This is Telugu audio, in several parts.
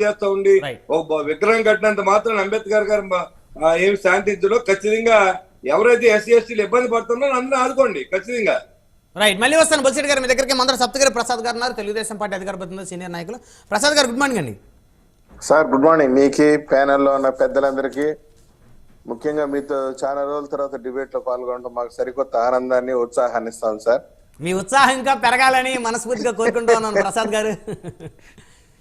చేస్తా ఉండి బ- విగ్రహం కట్టినంత మాత్రం అంబేద్కర్ గారు ఏమి శాంతించడో. ఖచ్చితంగా ఎవరైతే ఎస్సీ ఎస్టీలు ఇబ్బంది పడుతున్నారో అందరూ ఆదుకోండి ఖచ్చితంగా. రైట్ మళ్ళీ వస్తాను బొల్సిరెడ్డి గారు మీ దగ్గరికి మందర సప్తగిరి ప్రసాద్ గారు ఉన్నారు. తెలుగుదేశం పార్టీ అధికార ప్రతినిధి సీనియర్ నాయకులు. ప్రసాద్ గారు గుడ్ మార్నింగ్ అండి. Sir good morning. మీకి ప్యానెల్లో ఉన్న పెద్దలందరికీ ముఖ్యంగా మీతో చాలా రోజుల తర్వాత డిబేట్లో పాల్గొనడం మాకు సరికొత్త ఆనందాన్ని ఉత్సాహాన్ని ఇస్తాం సార్. మీ ఉత్సాహం ఇంకా పెరగాలని మనస్ఫూర్తిగా కోరుకుంటూ ఉన్నాను ప్రసాద్ గారు.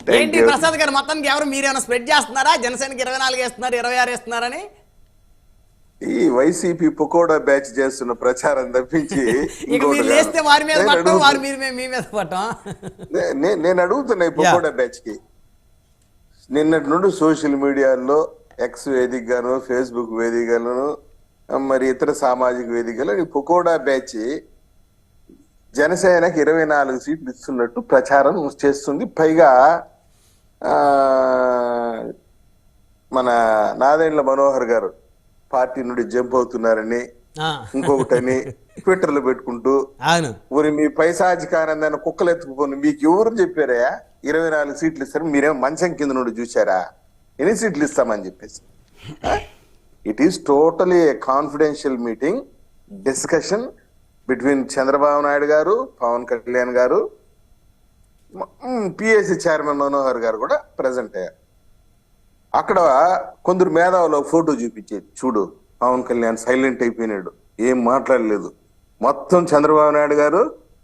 ఏంటి. ప్రసాద్ గారు మొత్తానికి ఎవరు మీరేమైనా స్ప్రెడ్ చేస్తున్నారా? జనసేనకి ఇరవై నాలుగు వేస్తున్నారు ఇరవై ఆరు వేస్తున్నారని? ఈ వైసీపీ పుకోడా బ్యాచ్ చేస్తున్న ప్రచారం తప్పించి నేను అడుగుతున్నా- ఈ పుకోడా బ్యాచ్కి. నిన్నటి నుండి సోషల్ మీడియాలో ఎక్స్ వేదికగాను ఫేస్బుక్ వేదికలను మరి ఇతర సామాజిక వేదికలు ఈ పుకోడా బ్యాచ్ జనసేనకి ఇరవై నాలుగు సీట్లు ఇస్తున్నట్టు ప్రచారం చేస్తుంది. పైగా మన నాదెండ్ల మనోహర్ గారు పార్టీ నుండి జంప్ అవుతున్నారని ఇంకొకటని ట్విట్టర్లో పెట్టుకుంటూ ఊరి మీ పైసాధికారందాన్ని కుక్కలు ఎత్తుకుపోను మీకు ఎవరు చెప్పారా? ఇరవై నాలుగు సీట్లు ఇస్తారు. మీరేం మంచం కింద నుండి చూసారా ఎన్ని సీట్లు ఇస్తామని చెప్పేసి. It is totally confidential meeting discussion between Chandrababu Naidu garu Pavan Kalyan గారు పిఎస్సి చైర్మన్ మనోహర్ గారు కూడా ప్రజెంట్ అయ్యారు అక్కడ కొందరు మేధావులు ఫోటో చూపించేది. చూడు పవన్ కళ్యాణ్ సైలెంట్ అయిపోయినాడు. ఏం మాట్లాడలేదు. మొత్తం చంద్రబాబు నాయుడు గారు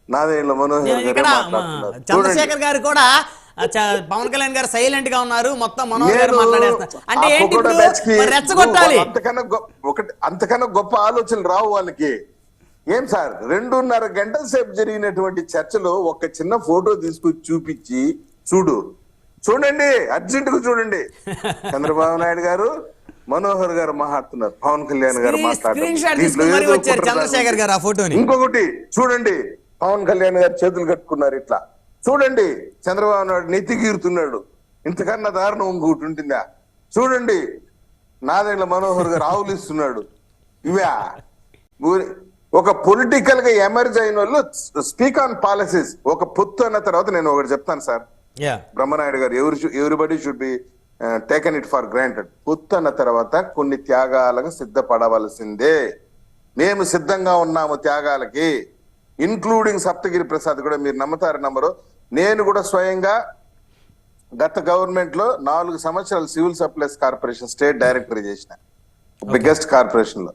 నాదేళ్ళ మనోహర్ గారు చంద్రశేఖర్ గారు కూడా పవన్ కళ్యాణ్ గారు సైలెంట్గా ఉన్నారు. మొత్తం మనోహర్ మాట్లాడేస్తారు అంటే ఏంటి రెచ్చగొట్టాలి? అంతకన్నా ఒకటి అంతకన్నా గొప్ప ఆలోచనలు రావు వాళ్ళకి. ఏం సార్? రెండున్నర గంటల సేపు జరిగినటువంటి చర్చలో ఒక చిన్న ఫోటో తీసుకొచ్చి చూపించి చూడు. చూడండి అర్జెంట్గా చూడండి. చంద్రబాబు నాయుడు గారు మనోహర్ గారు మాట్లాడుతున్నారు. పవన్ కళ్యాణ్ గారు మాట్లాడుతున్నారు. ఇంకొకటి చూడండి. పవన్ కళ్యాణ్ గారు చేతులు కట్టుకున్నారు ఇట్లా. చూడండి చంద్రబాబు నాయుడు నెత్తి గీరుతున్నాడు. ఇంతకన్నా దారుణం ఇంకొకటి ఉంటుందా? చూడండి నాదెండ్ల మనోహర్ గారు ఆవులిస్తున్నాడు. ఇవా ఒక పొలిటికల్గా ఎమర్జ్ అయిన వాళ్ళు స్పీక్ ఆన్ పాలసీస్ ఒక పొత్తు అన్న తర్వాత నేను ఒకటి చెప్తాను సార్. బ్రహ్మనాయుడు గారు ఎవరు everybody should be taken it for granted పొత్తు అన్న తర్వాత కొన్ని త్యాగాలకు సిద్ధపడవలసిందే. మేము సిద్ధంగా ఉన్నాము త్యాగాలకి. ఇన్క్లూడింగ్ సప్తగిరి ప్రసాద్ కూడా మీరు నమ్ముతారు నమ్మరు. నేను కూడా స్వయంగా గత గవర్నమెంట్లో నాలుగు సంవత్సరాలు civil supplies corporation state director చేసిన. బిగ్గెస్ట్ కార్పొరేషన్లో.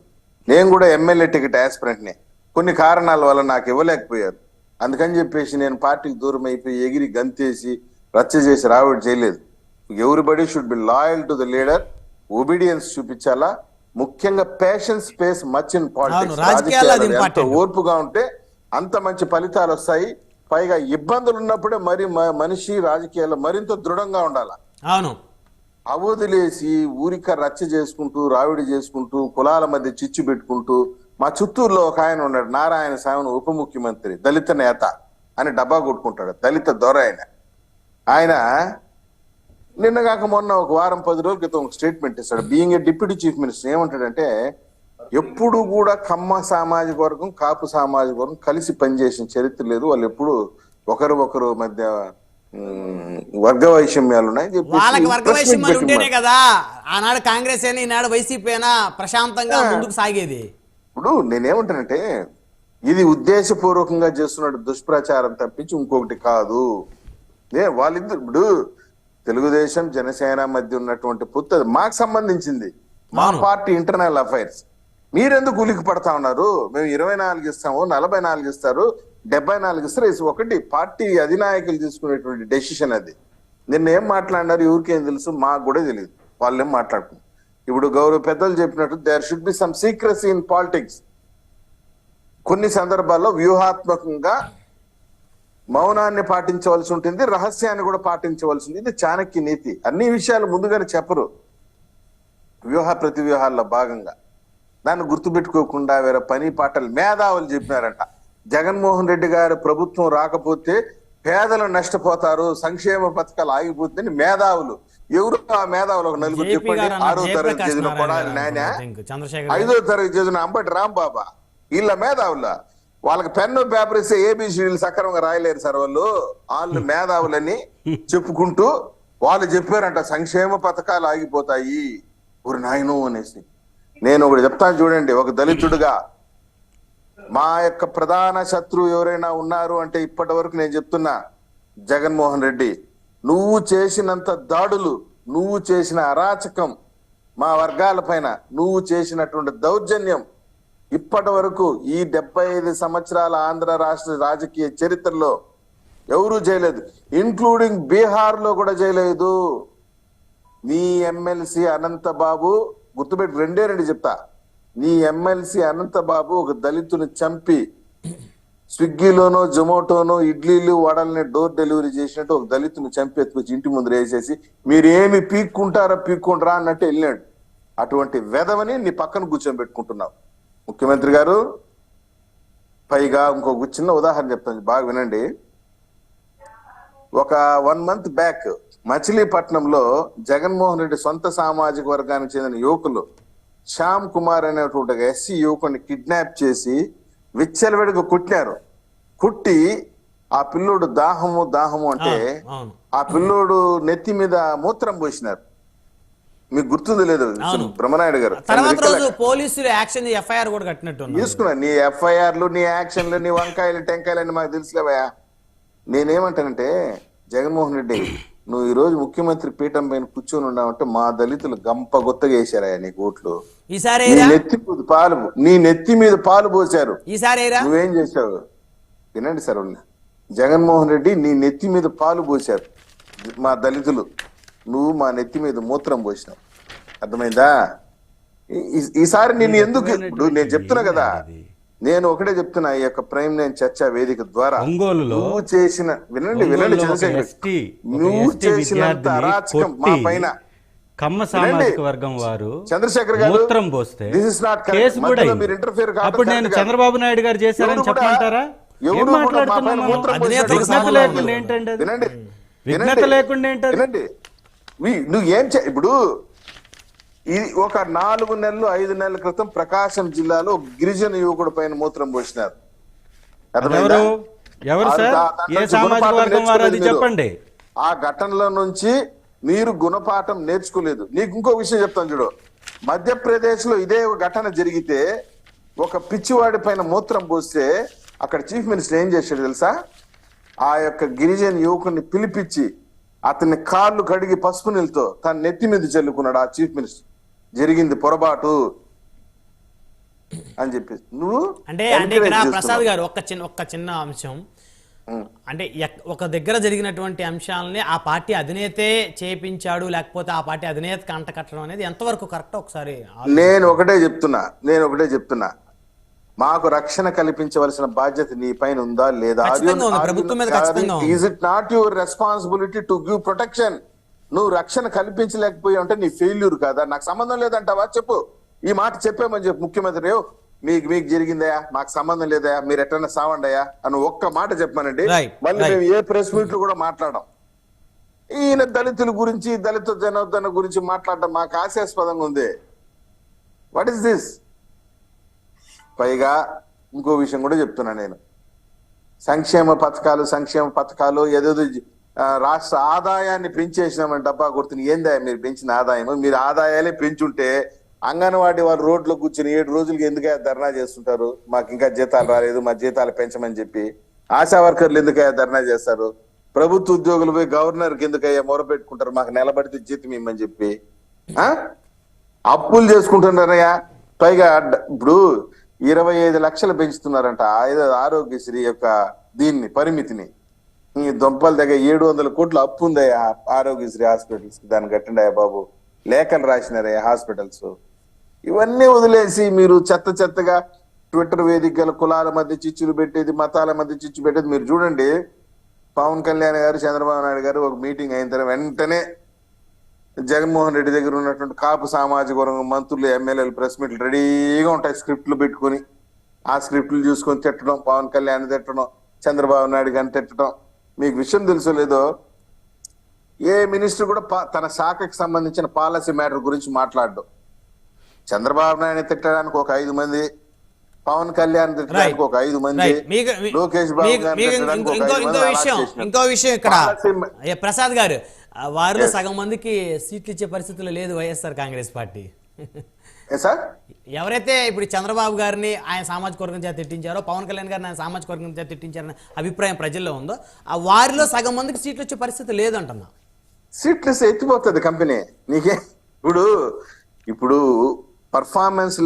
నేను కూడా ఎమ్మెల్యే టికెట్ ఆస్పిరెంట్ నే కొన్ని కారణాల వల్ల నాకు ఇవ్వలేకపోయారు. అందుకని చెప్పేసి నేను పార్టీకి దూరం అయిపోయి ఎగిరి గంతేసి రచ్చ చేసి రావడం చేయలేదు. Everybody should be loyal to the leader obedience చూపించాలా? ముఖ్యంగా patience space much in politics. ఓర్పుగా ఉంటే అంత మంచి ఫలితాలు వస్తాయి. పైగా ఇబ్బందులు ఉన్నప్పుడే మరి మనిషి రాజకీయాల్లో మరింత దృఢంగా ఉండాలి? అవును. అవదిలేసి ఊరిక రచ్చ చేసుకుంటూ రావిడి చేసుకుంటూ కులాల మధ్య చిచ్చు పెట్టుకుంటూ మా చిత్తూరులో ఒక ఆయన ఉన్నాడు నారాయణ స్వామిని ఉప ముఖ్యమంత్రి దళిత నేత అని డబ్బా కొట్టుకుంటాడు దళిత దొర ఆయన. ఆయన నిన్న కాక మొన్న ఒక వారం పది రోజుల క్రితం ఒక స్టేట్మెంట్ ఇస్తాడు. Being a deputy chief minister ఏమంటాడంటే ఎప్పుడు కూడా కమ్మ సామాజిక వర్గం కాపు సామాజిక వర్గం కలిసి పనిచేసిన చరిత్ర లేదు. వాళ్ళు ఎప్పుడు ఒకరు ఒకరు మధ్య వర్గ వైషమ్యాలు ఉన్నాయి చెప్పేసి వాళ్ళకి వర్గ వైషమ్యాలు ఉంటేనే. కదా. ఆనాడు కాంగ్రెస్ అయినా ఈనాడు వైసీపీ అయినా ప్రశాంతంగా ముందుకు సాగేది. ఇప్పుడు నేనేమంటానంటే ఇది ఉద్దేశపూర్వకంగా చేస్తున్న దుష్ప్రచారం తప్పించి ఇంకొకటి కాదు. ఏ వాళ్ళిద్దరు ఇప్పుడు తెలుగుదేశం జనసేన మధ్య ఉన్నటువంటి పొత్తు అది మాకు సంబంధించింది. మా. Party internal affairs. మీరెందుకు ఉలికి పడతా ఉన్నారు? మేము ఇరవై నాలుగు ఇస్తాము నలభై నాలుగు ఇస్తారు. డెబ్బై నాలుగు ఇస్తారు. ఒకటి పార్టీ అధినాయకులు తీసుకునేటువంటి డెసిషన్ అది. నిన్న ఏం మాట్లాడినారు ఎవరికేం తెలుసు మాకు కూడా తెలియదు. వాళ్ళు ఏం మాట్లాడుకున్నారు. ఇప్పుడు గౌరవ పెద్దలు చెప్పినట్టు there should be some secrecy in politics కొన్ని సందర్భాల్లో వ్యూహాత్మకంగా మౌనాన్ని పాటించవలసి ఉంటుంది రహస్యాన్ని కూడా పాటించవలసి ఉంది ఇది చాణక్య నీతి. అన్ని విషయాలు ముందుగానే చెప్పరు. వ్యూహ ప్రతి వ్యూహాల్లో భాగంగా. దాన్ని గుర్తుపెట్టుకోకుండా వేరే పని పాటలు మేధావులు చెప్పినారంట. జగన్మోహన్ రెడ్డి గారి ప్రభుత్వం రాకపోతే పేదలు నష్టపోతారు సంక్షేమ పథకాలు ఆగిపోతుందని మేధావులు. ఎవరు ఆ మేధావులు ఒక నలుగురు చెప్పండి? ఆరో తరగతి చదివిన కొడాలి నాయన. ఐదో తరగతి చదివిన అంబటి రాంబాబా. వీళ్ళ మేధావుల. వాళ్ళకి పెన్ను పేపర్ ఇస్తే ఏబిసిడీలు సక్రమంగా రాయలేరు సార్ వాళ్ళు. వాళ్ళు మేధావులని చెప్పుకుంటూ వాళ్ళు చెప్పారంట సంక్షేమ పథకాలు ఆగిపోతాయి. ఊరి నాయను అనేసి. నేను ఒకటి చెప్తాను చూడండి ఒక దళితుడుగా మా యొక్క ప్రధాన శత్రువు ఎవరైనా ఉన్నారు అంటే ఇప్పటి వరకు నేను చెప్తున్నా జగన్మోహన్ రెడ్డి నువ్వు చేసినంత దాడులు నువ్వు చేసిన అరాచకం మా వర్గాల పైన నువ్వు చేసినటువంటి దౌర్జన్యం ఇప్పటి వరకు ఈ డెబ్బై ఐదు సంవత్సరాల ఆంధ్ర రాష్ట్ర రాజకీయ చరిత్రలో ఎవరూ చేయలేదు. ఇంక్లూడింగ్ బీహార్లో కూడా చేయలేదు. నీ ఎమ్మెల్సీ అనంతబాబు గుర్తుపెట్టి రెండే రెండు చెప్తా. నీ ఎమ్మెల్సీ అనంతబాబు ఒక దళితుని చంపి స్విగ్గీలోనో జొమాటోనో ఇడ్లీలు వడల్ని డోర్ డెలివరీ చేసినట్టు ఒక దళితుని చంపి ఎత్తుకొచ్చి ఇంటి ముందు వేసేసి మీరు ఏమి పీక్కుంటారా పీక్కుంటారా అన్నట్టు వెళ్ళాడు అటువంటి వెధవని నీ పక్కన కూర్చోబెట్టుకుంటున్నావు. ముఖ్యమంత్రి గారు పైగా ఇంకొక చిన్న ఉదాహరణ చెప్తాను బాగా వినండి. ఒక వన్ మంత్ బ్యాక్ మచిలీపట్నంలో జగన్మోహన్ రెడ్డి సొంత సామాజిక వర్గానికి చెందిన యువకులు శ్యామ్ కుమార్ అనేటువంటి ఒక ఎస్సీ యువకుడిని కిడ్నాప్ చేసి విచ్చలవిడిగా కుట్టినారు. కుట్టి ఆ పిల్లోడు దాహము దాహము అంటే ఆ పిల్లోడు నెత్తి మీద మూత్రం పోసినారు. మీకు గుర్తుంది లేదు. బ్రహ్మనాయుడు గారు. తర్వాత రోజు పోలీసులు యాక్షన్ ఎఫ్ఐఆర్ కూడా కట్టినట్టు ఉన్నారు. తీసుకున్నా నీ ఎఫ్ఐఆర్లు నీ యాక్షన్లు నీ వంకాయలు టెంకాయలు అని మాకు తెలుసులేవయ్యా నేనేమంటానంటే జగన్మోహన్ రెడ్డి నువ్వు ఈ రోజు ముఖ్యమంత్రి పీఠం పైన కూర్చొని ఉన్నావంటే మా దళితులు గంప గుత్తగా వేశారయ్యా నీ ఓట్లు నీ నెత్తి మీద పాలు నీ నెత్తి మీద పాలు ఏరా? నువ్వేం చేశావు? వినండి సార్. జగన్మోహన్ రెడ్డి నీ నెత్తి మీద పాలు పోశారు. మా దళితులు. నువ్వు మా నెత్తి మీద మూత్రం పోసినావు. అర్థమైందా? ఈసారి నేను ఎందుకు నేను చెప్తున్నా కదా. నేను ఒకటే చెప్తున్నా ఈ యొక్క ప్రైమ్ నేను చర్చా వేదిక ద్వారా నువ్వు చేసిన వినండి వినండి నువ్వు విద్యార్థిని అరాచకం మా పైన కమ్మ సామాజిక వర్గం వారు చంద్రశేఖర్ గారు మూత్రం పోస్తే. కేసు కూడా మధ్యలో అయింది. మీరు కావడం అప్పుడు నేను. చంద్రబాబు నాయుడు గారు చేశారని చెప్పమంటారా ఎవరు ఏం కూడా మా మాట్లాడుతున్నాం పైన మనం? మూత్రం అధినేత పోసినట్టు విఘ్నత కాదు. లేకుండా ఏంటండి విఘ్నత. లేకుండా నువ్వు ఏం ఇప్పుడు ఇది ఒక నాలుగు నెలలు ఐదు నెలల క్రితం ప్రకాశం జిల్లాలో గిరిజన యువకుడు పైన మూత్రం పోసినారు? ఎవరు? సార్? ఏ సామాజిక వర్గం వారు అది. చెప్పండి. ఆ ఘటనల నుంచి మీరు గుణపాఠం నేర్చుకోలేదు నీకు ఇంకో విషయం చెప్తాను చూడు మధ్యప్రదేశ్లో ఇదే ఒక ఘటన జరిగితే ఒక పిచ్చివాడి పైన మూత్రం పోస్తే అక్కడ చీఫ్ మినిస్టర్ ఏం చేశాడు తెలుసా ఆ యొక్క గిరిజన యువకుని పిలిపించి అతని కాళ్ళు కడిగి పసుపు నీళ్ళతో తన నెత్తి మీద చల్లుకున్నాడు ఆ చీఫ్ మినిస్టర్ జరిగింది పొరపాటు అని చెప్పి నువ్వు అంటే అంటే ఇక్కడ ప్రసాద్. గారు ఒక్క చిన్న ఒక్క చిన్న అంశం. అంటే ఒక దగ్గర జరిగినటువంటి అంశాలని ఆ పార్టీ అధినేతే చేపించాడు లేకపోతే ఆ పార్టీ అధినేతకి అంట కట్టడం అనేది ఎంతవరకు కరెక్ట్? ఒకసారి. నేను ఒకటే చెప్తున్నా నేను ఒకటే చెప్తున్నా. మాకు రక్షణ కల్పించవలసిన బాధ్యత నీ పైన ఉందా లేదా? It not your responsibility to give protection నువ్వు రక్షణ కల్పించలేకపోయావు అంటే నీ ఫెయిల్యూర్ కాదా? నాకు సంబంధం లేదంటావా? చెప్పు. ఈ మాట చెప్పామని చెప్పు ముఖ్యమంత్రి. "ఏవ్, మీకు మీకు జరిగిందయా మాకు సంబంధం లేదయా మీరు ఎట్టన్నా సావండయా అని ఒక్క మాట చెప్పానండి మళ్ళీ. మేము ఏ ప్రెస్ మీట్లో కూడా మాట్లాడాం ఈయన దళితుల గురించి దళిత జనార్దన గురించి మాట్లాడటం మాకు హాస్యాస్పదంగా ఉంది. వాట్ ఇస్ దిస్ పైగా ఇంకో విషయం కూడా చెప్తున్నా నేను. సంక్షేమ పథకాలు సంక్షేమ పథకాలు ఏదేదో రాష్ట్ర ఆదాయాన్ని పెంచేసినామని డబ్బా కొడుతుంది ఏందా మీరు పెంచిన ఆదాయం మీరు ఆదాయాలే పెంచుంటే అంగన్వాడీ వాళ్ళు రోడ్లో కూర్చుని ఏడు రోజులకి ఎందుకు ధర్నా చేస్తుంటారు? మాకు ఇంకా జీతాలు రాలేదు మా జీతాలు పెంచమని చెప్పి ఆశా వర్కర్లు ఎందుకయ్యా ధర్నా చేస్తారు? ప్రభుత్వ ఉద్యోగులు పోయి గవర్నర్ ఎందుకయ్యా మొరపెట్టుకుంటారు? మాకు నిలబడితే జీతం ఇమ్మని చెప్పి అప్పులు చేసుకుంటున్నారయ్యా. పైగా డ- ఇప్పుడు ఇరవై ఐదు లక్షలు పెంచుతున్నారంట ఆరోగ్యశ్రీ యొక్క దీన్ని పరిమితిని. ఈ దొంపల దగ్గర ఏడు వందల కోట్లు అప్పు ఉందయ్యా ఆరోగ్యశ్రీ హాస్పిటల్స్ దాన్ని కట్టిండయా బాబు. లేఖలు రాసినారయ్యా హాస్పిటల్స్. ఇవన్నీ వదిలేసి మీరు చెత్త చెత్తగా ట్విట్టర్ వేదికల కులాల మధ్య చిచ్చులు పెట్టేది మతాల మధ్య చిచ్చు పెట్టేది మీరు చూడండి. పవన్ కళ్యాణ్ గారు చంద్రబాబు నాయుడు గారు ఒక మీటింగ్ అయిన తర్వాత వెంటనే జగన్మోహన్ రెడ్డి దగ్గర ఉన్నటువంటి కాపు సామాజిక వర్గం మంత్రులు ఎమ్మెల్యేలు ప్రెస్ మీట్లు రెడీగా ఉంటాయి. స్క్రిప్ట్లు పెట్టుకొని ఆ స్క్రిప్ట్లు చూసుకొని తిట్టడం పవన్ కళ్యాణ్ తిట్టడం చంద్రబాబు నాయుడు గారిని తిట్టడం. మీకు విషయం తెలుసో లేదో ఏ మినిస్టర్ కూడా తన శాఖకి సంబంధించిన పాలసీ మ్యాటర్ గురించి మాట్లాడడం. చంద్రబాబు నాయుడు తిట్టడానికి ఒక ఐదు మంది పవన్ కళ్యాణ్ తిట్టడానికి ఒక ఐదు మంది లోకేష్ బాబు ఇంకో విషయం ఇక్కడ. ప్రసాద్ గారు వారిలో సగం మందికి సీట్లు ఇచ్చే పరిస్థితులు లేదు వైఎస్ఆర్ కాంగ్రెస్ పార్టీ. ఎవరైతే ఇప్పుడు చంద్రబాబు గారిని ఆయన సామాజిక వర్గం చేత తిట్టించారో పవన్ కళ్యాణ్ గారిని ఆయన సామాజిక వర్గం చేత తిట్టించారనే అభిప్రాయం ప్రజల్లో ఉందో ఆ వారిలో సగం మందికి సీట్లు వచ్చే పరిస్థితి లేదంటున్నా. సీట్లు ఎత్తిపోతుంది కంపెనీ. నీకే ఇప్పుడు ఇప్పుడు పర్ఫార్మెన్స్